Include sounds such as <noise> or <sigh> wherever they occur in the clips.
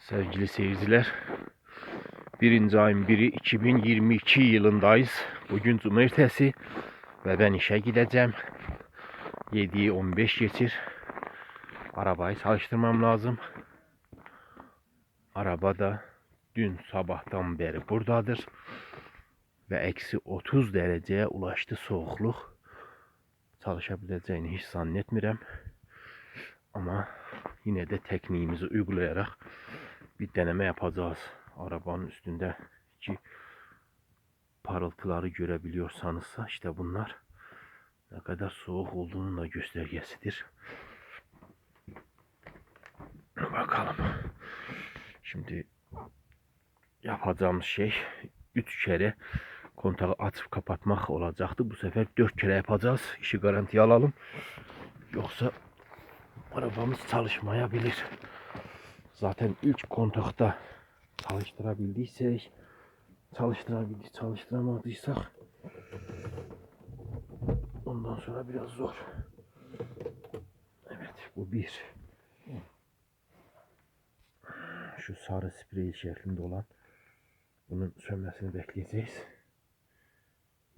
Sevgili seyirciler, birinci ayın biri 2022 yılındayız. Bugün cumartesi ve ben işe gideceğim. 7'yi 15 geçir. Arabayı çalıştırmam lazım. Araba da dün sabahtan beri buradadır. Ve eksi 30 dereceye ulaştı soğukluk. Çalışabileceğini hiç zannetmirəm. Ama yine de tekniğimizi uygulayarak bir deneme yapacağız. Arabanın üstündeki parıltıları görebiliyorsanızsa işte bunlar ne kadar soğuk olduğunun da göstergesidir. Bakalım. Şimdi yapacağımız şey 3 kere kontağı açıp kapatmak olacaktı. Bu sefer 4 kere yapacağız. İşi garantiye alalım. Yoksa arabamız çalışmayabilir. Zaten ilk kontakta çalıştırabildiysek çalıştırabildik, çalıştıramadıysak ondan sonra biraz zor. Evet bu bir. Şu sarı sprey şeklinde olan bunun sönmesini bekleyeceğiz.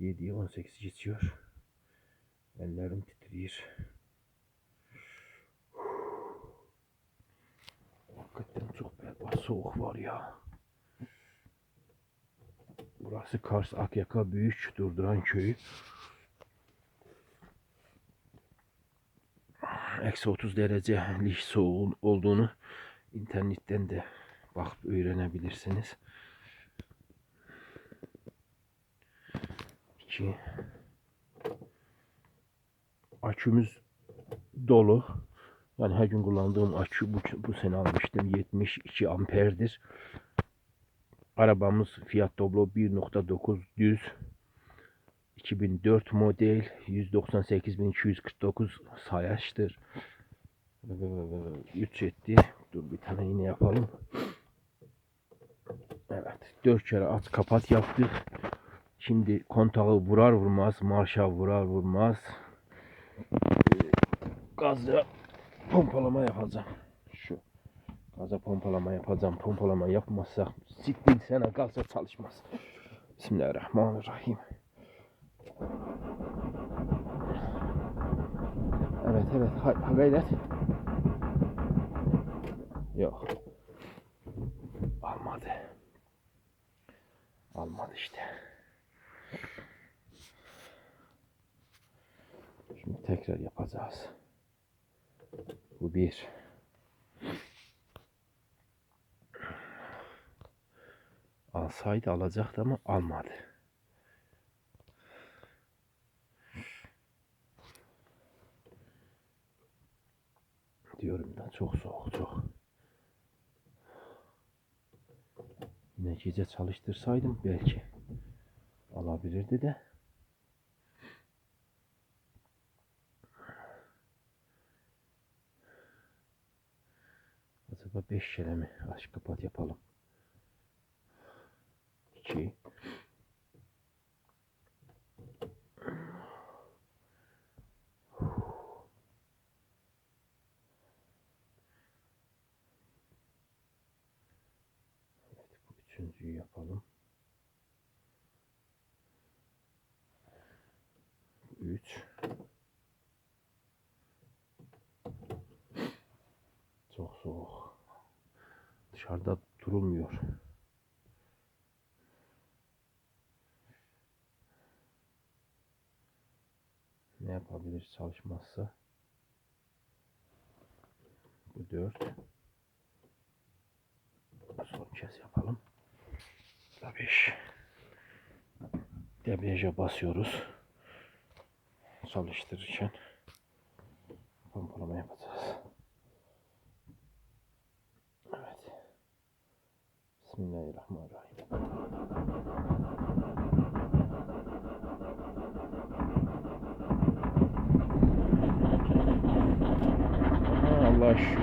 7'ye 18 geçiyor. Ellerim titriyor. Hakikaten çok berbat soğuk var ya. Burası Kars Akyaka Büyük Durduran Köyü. Eksi 30 derecelik soğuğun olduğunu internetten de bakıp öğrenebilirsiniz. İki. Akümüz dolu. Yani her gün kullandığım akü bu, bu sene almıştım. 72 amperdir. Arabamız Fiat Doblo 1.9 düz. 2004 model 198.249 sayaçtır. 3 etti. Dur bir tane yine yapalım. Evet. 4 kere aç kapat yaptık. Şimdi kontağı vurar vurmaz, marşa vurar vurmaz. Gazla pompalama yapacağım. Şu gaza pompalama yapacağım. Pompalama yapmazsak siktir sene gazla çalışmaz. Bismillahirrahmanirrahim. Evet evet hay, hay gayret. Yok. Almadı. Almadı işte. Şimdi tekrar yapacağız. Bu bir. Alsaydı alacaktı ama almadı. Diyorum da çok soğuk çok. Yine gece çalıştırsaydım belki alabilirdi de. Acaba 5 kere mi aç kapat yapalım? 2 Evet bu üçüncüyü yapalım. 3 Çok soğuk. Dışarıda durulmuyor. Ne yapabiliriz çalışmazsa? Bu dört. Son kez yapalım. Bu da beş. Debriyaja basıyoruz. Çalıştırırken pompalama yapacağız. Evet. Bismillahirrahmanirrahim. Aha, Allah'a şükür.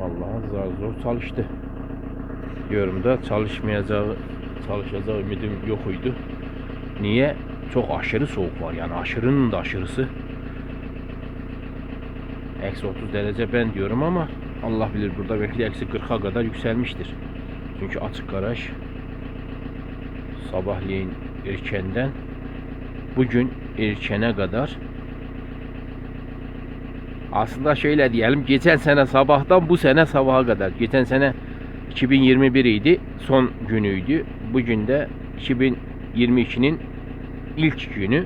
Vallahi zar zor çalıştı. Diyorum da çalışmayacağı, çalışacağı ümidim yokuydu. Niye? Çok aşırı soğuk var yani aşırının da aşırısı. Eksi 30 derece ben diyorum ama Allah bilir burada belki eksi 40'a kadar yükselmiştir. Çünkü açık garaj sabahleyin erkenden bugün erkene kadar aslında şöyle diyelim geçen sene sabahtan bu sene sabaha kadar geçen sene 2021 idi son günüydü bugün de 2022'nin ilk günü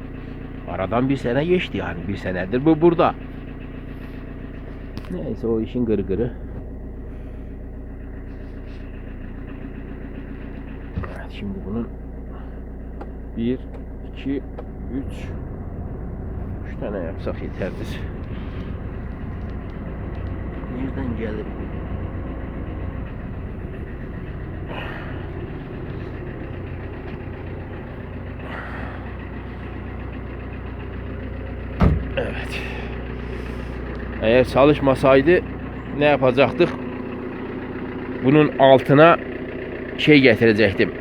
aradan bir sene geçti yani. Bir senedir bu burada. Neyse o işin gırgırı evet şimdi bunun 1 2 3 3 tane yapsak yeterdir. Nereden gelir Evet. Eğer çalışmasaydı ne yapacaktık? Bunun altına şey getirecektim.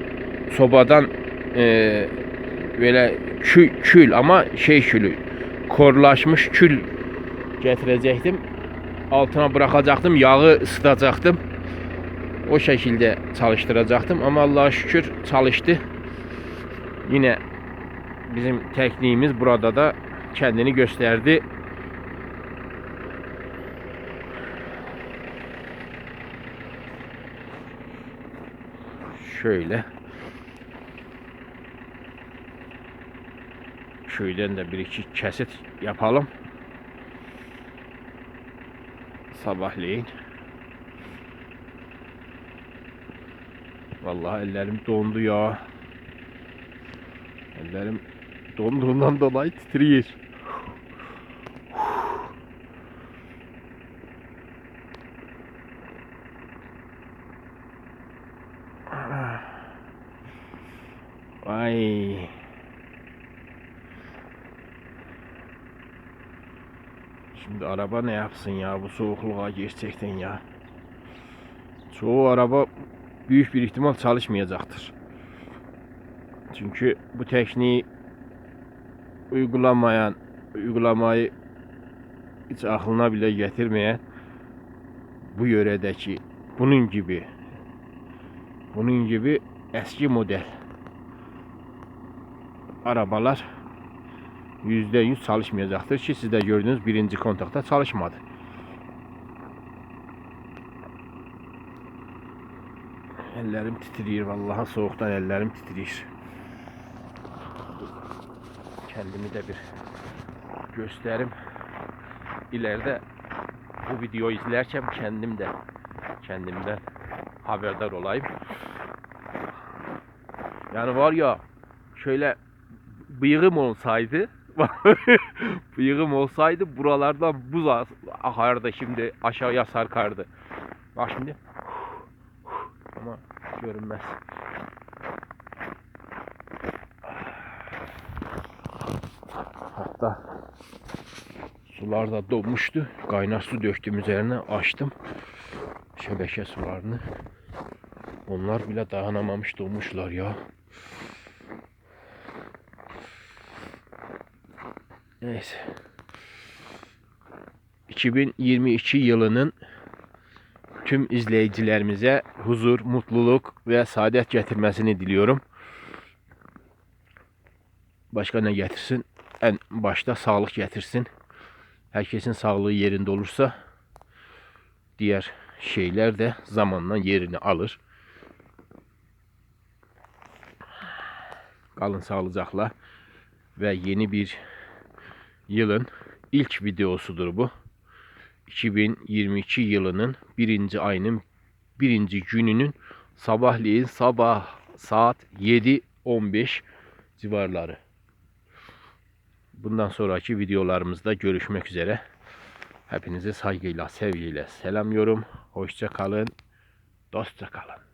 Sobadan eee, böyle kül, kül ama şey külü. Korlaşmış kül getirecektim. Altına bırakacaktım. Yağı ısıtacaktım. O şekilde çalıştıracaktım ama Allah'a şükür çalıştı. Yine bizim tekniğimiz burada da kendini gösterdi. Şöyle. Şuradan da bir iki kesit yapalım. Sabahleyin. Vallahi ellerim dondu ya. Ellerim donduğundan dolayı titriyor. Ay. Şimdi araba ne yapsın ya bu soğukluğa gerçekten ya. Çoğu araba büyük bir ihtimal çalışmayacaktır. Çünkü bu tekniği uygulamayan, uygulamayı hiç aklına bile getirmeyen bu yöredeki bunun gibi bunun gibi eski model arabalar yüzde yüz çalışmayacaktır ki siz de gördüğünüz birinci kontakta çalışmadı. Ellerim titriyor vallahi soğuktan ellerim titriyor. Kendimi de bir gösterim. İleride bu videoyu izlerken kendim de kendimden haberdar olayım. Yani var ya şöyle bıyığım olsaydı <laughs> bıyığım olsaydı buralardan buz akardı şimdi aşağıya sarkardı. Bak şimdi ama görünmez. Hatta sular da donmuştu. Kaynar su döktüm üzerine açtım. Şebeke sularını. Onlar bile dayanamamış donmuşlar ya. Neyse. 2022 yılının tüm izleyicilerimize huzur, mutluluk ve saadet getirmesini diliyorum. Başka ne getirsin? En başta sağlık getirsin. Herkesin sağlığı yerinde olursa diğer şeyler de zamanla yerini alır. Kalın sağlıcakla ve yeni bir yılın ilk videosudur bu. 2022 yılının birinci ayının birinci gününün sabahleyin sabah saat 7.15 civarları. Bundan sonraki videolarımızda görüşmek üzere. Hepinizi saygıyla, sevgiyle selamlıyorum. Hoşça kalın, dostça kalın.